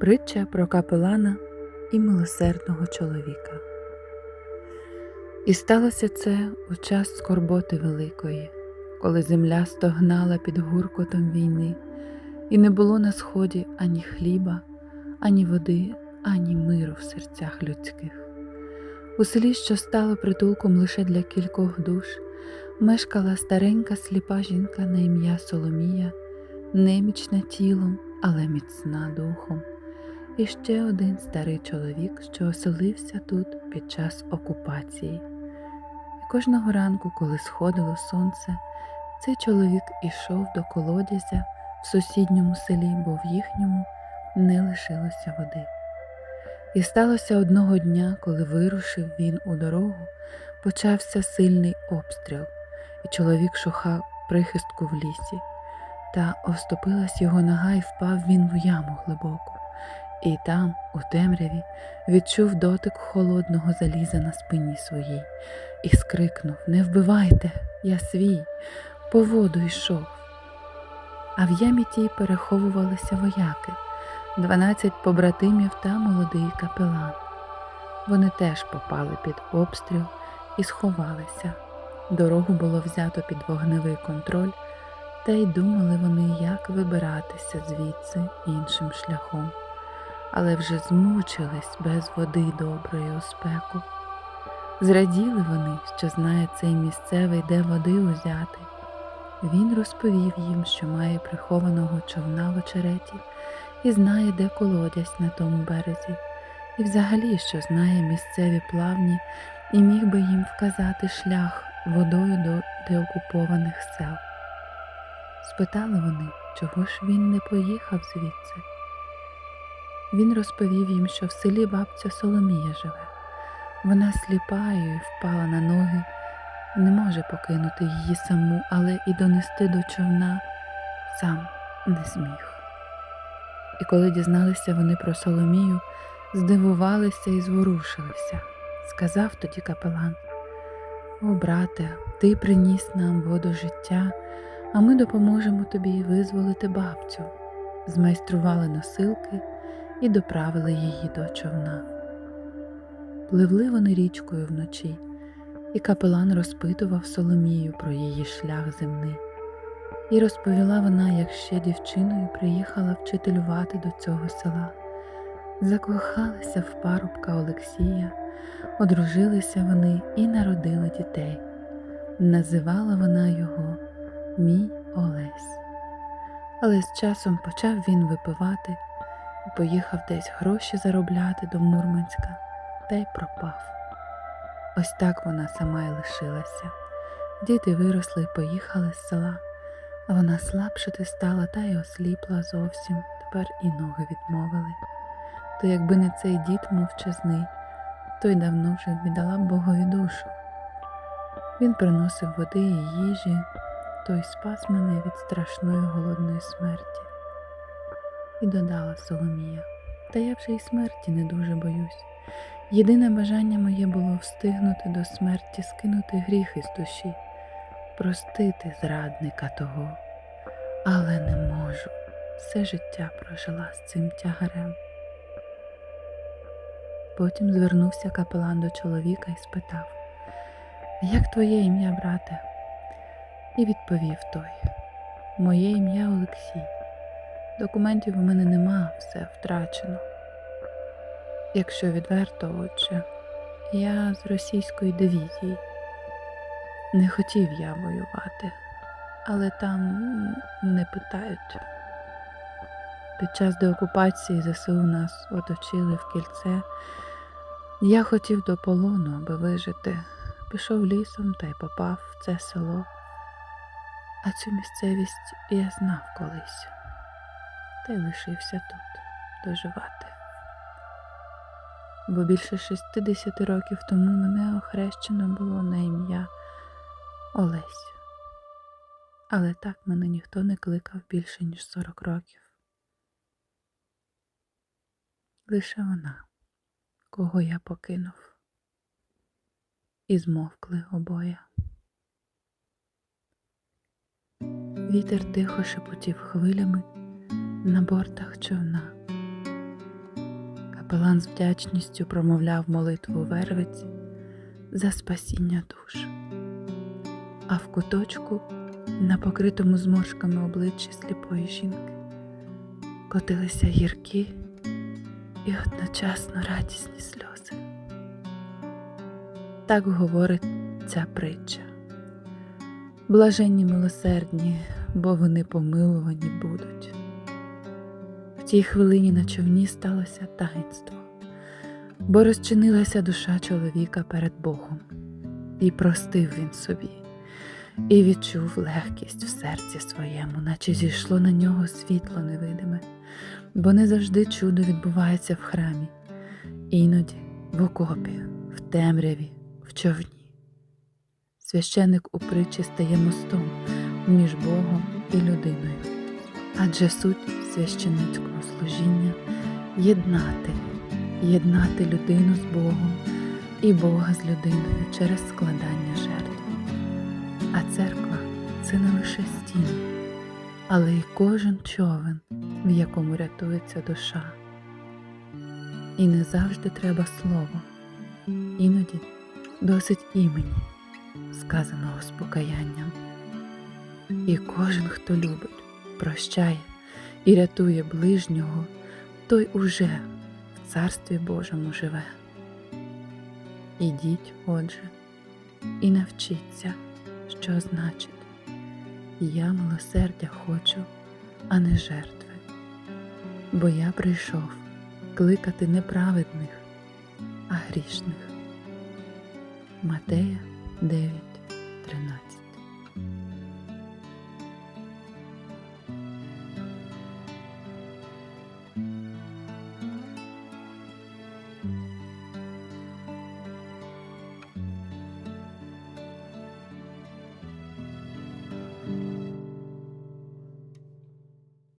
Притча про капелана і милосердного чоловіка. І сталося це у час скорботи великої, коли земля стогнала під гуркотом війни, і не було на сході ані хліба, ані води, ані миру в серцях людських. У селі, що стало притулком лише для кількох душ, мешкала старенька сліпа жінка на ім'я Соломія, немічна тілом, але міцна духом і ще один старий чоловік, що оселився тут під час окупації. І кожного ранку, коли сходило сонце, цей чоловік ішов до колодязя в сусідньому селі, бо в їхньому не лишилося води. І сталося одного дня, коли вирушив він у дорогу, почався сильний обстріл, і чоловік шукав прихистку в лісі, та оступилась його нога, і впав він в яму глибоку. І там, у темряві, відчув дотик холодного заліза на спині своїй і скрикнув Не вбивайте, я свій, по воду йшов. А в ямі тій переховувалися вояки, дванадцять побратимів та молодий капелан. Вони теж попали під обстріл і сховалися. Дорогу було взято під вогневий контроль, та й думали вони, як вибиратися звідси іншим шляхом але вже змучились без води доброї у спеку. Зраділи вони, що знає цей місцевий, де води узяти. Він розповів їм, що має прихованого човна в очереті і знає, де колодязь на тому березі, і взагалі, що знає місцеві плавні і міг би їм вказати шлях водою до деокупованих сел. Спитали вони, чого ж він не поїхав звідси. Він розповів їм, що в селі бабця Соломія живе. Вона сліпаю і впала на ноги, не може покинути її саму, але і донести до човна сам не зміг. І коли дізналися вони про Соломію, здивувалися і зворушилися. Сказав тоді капелан: О, брате, ти приніс нам воду життя, а ми допоможемо тобі визволити бабцю. Змайстрували носилки і доправили її до човна. Пливли вони річкою вночі, і капелан розпитував Соломію про її шлях земний. І розповіла вона, як ще дівчиною приїхала вчителювати до цього села. Закохалися в парубка Олексія, одружилися вони і народили дітей. Називала вона його Мій Олесь. Але з часом почав він випивати поїхав десь гроші заробляти до Мурманська та й пропав. Ось так вона сама й лишилася. Діти виросли й поїхали з села, а вона слабшати стала та й осліпла зовсім, тепер і ноги відмовили. То якби не цей дід мовчазний, то й давно вже віддала б Богові душу. Він приносив води і їжі, той спас мене від страшної голодної смерті. І додала Соломія, та я вже й смерті не дуже боюсь. Єдине бажання моє було встигнути до смерті скинути гріх із душі, простити зрадника того, але не можу. Все життя прожила з цим тягарем. Потім звернувся капелан до чоловіка і спитав, Як твоє ім'я, брате? І відповів той, Моє ім'я Олексій. Документів у мене нема, все втрачено. Якщо відверто, отже, я з російської дивізії. Не хотів я воювати, але там не питають. Під час деокупації ЗСУ нас оточили в кільце. Я хотів до полону, аби вижити. Пішов лісом та й попав в це село. А цю місцевість я знав колись та й лишився тут доживати. Бо більше 60 років тому мене охрещено було на ім'я Олесь. Але так мене ніхто не кликав більше, ніж 40 років. Лише вона, кого я покинув, і змовкли обоє. Вітер тихо шепотів хвилями на бортах човна. капелан з вдячністю промовляв молитву вервиці за спасіння душ. А в куточку, на покритому зморшками обличчі сліпої жінки, котилися гіркі і одночасно радісні сльози. Так говорить ця притча. Блаженні милосердні, бо вони помилувані будуть. Тій хвилині на човні сталося таїнство, бо розчинилася душа чоловіка перед Богом, і простив він собі, і відчув легкість в серці своєму, наче зійшло на нього світло невидиме, бо не завжди чудо відбувається в храмі, іноді в окопі, в темряві, в човні. Священник у притчі стає мостом між Богом і людиною, адже суть священницького служіння єднати, єднати людину з Богом і Бога з людиною через складання жертв. А церква це не лише стіни, але й кожен човен, в якому рятується душа. І не завжди треба слово, іноді досить імені сказаного з покаянням. І кожен, хто любить, прощає і рятує ближнього, той уже в Царстві Божому живе. Ідіть, отже, і навчіться, що значить я милосердя хочу, а не жертви, бо я прийшов кликати не праведних, а грішних. Матея 9, 13